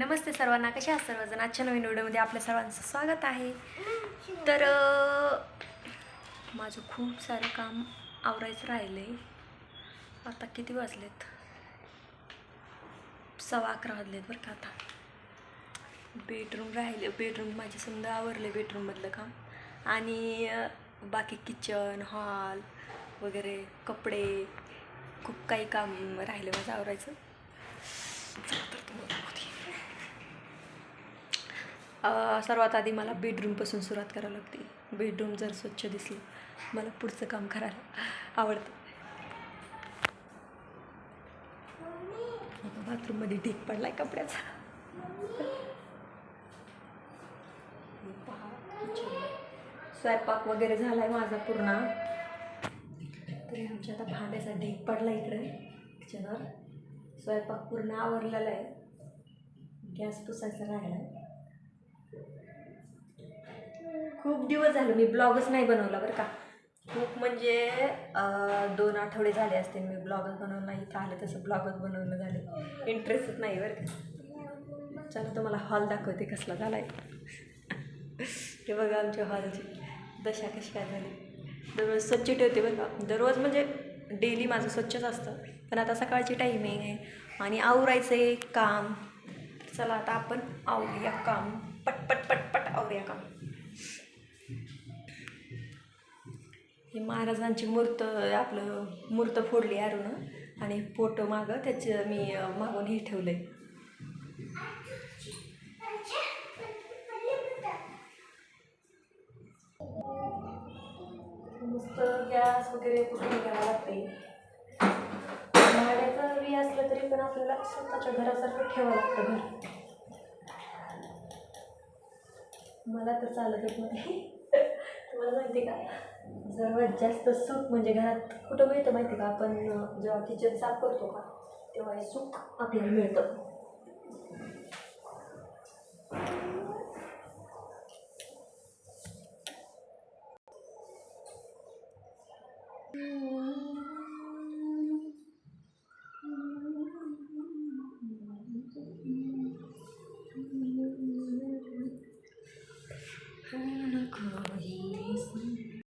नमस्ते सर्वांना कशा आहात सर्वजण? आजच्या नवीन व्हिडिओमध्ये आपल्या सर्वांचं स्वागत आहे. तर माझं खूप सारं काम आवरायचं राहिलं आहे आता किती वाजलेत? सव्वा अकरा वाजलेत बरं का आता. बेडरूम राहिले बेडरूम माझे समजा आवरले बेडरूममधलं काम. आणि बाकी किचन हॉल वगैरे कपडे खूप काही काम राहिले माझं आवरायचं. तर तुम्हाला दाखवते. अ, सर्वात आधी मला बेडरूमपासून सुरुवात करावी लागते. बेडरूम जर स्वच्छ दिसलं मला पुढचं काम करायला आवडतं. आता बाथरूममध्ये ढीक आहे कपड्याचा. स्वयंपाक वगैरे झाला आहे माझा पूर्ण. तरी आमच्या आता भांड्याचा ढीक पडला इकडे. किचनवर स्वयंपाक पूर्ण आवरलेला आहे. गॅस पुसायचा राहिला आहे खूप दिवस झाले मी ब्लॉगच नाही बनवला बरं का. खूप म्हणजे दोन आठवडे झाले असते मी ब्लॉगच बनवलं नाही इथं आलं तसं ब्लॉगच बनवणं झालं. इंटरेस्टच नाही बरं का. चला तुम्हाला हॉल दाखवते कसला झाला आहे हे बघा आमच्या हॉलची दशा कशी काय झाली. दररोज स्वच्छ ठेवते बरं का. दररोज म्हणजे डेली माझं स्वच्छच असतं. पण आता सकाळची टायमिंग आहे आणि आवरायचं आहे काम. चला आता आपण आवरूया काम. पटपट पटपट आवरूया का ही महाराजांची मूर्त आपलं मूर्त फोडली अरुण. आणि फोटो मागं त्याचं मी मागून हे ठेवलं आहे नुसतं गॅस वगैरे कुठून घ्यावं लागते भाड्याचं बी असलं तरी पण आपल्याला स्वतःच्या घरासारखं ठेवावं लागतं घर. मला तर चालतच नाही. तुम्हाला माहिती का? सर्वात जास्त सुख म्हणजे घरात कुठं मिळतं माहिती का? आपण जेव्हा किचन साफ करतो का तेव्हा हे सुख आपल्याला मिळतं. Mm.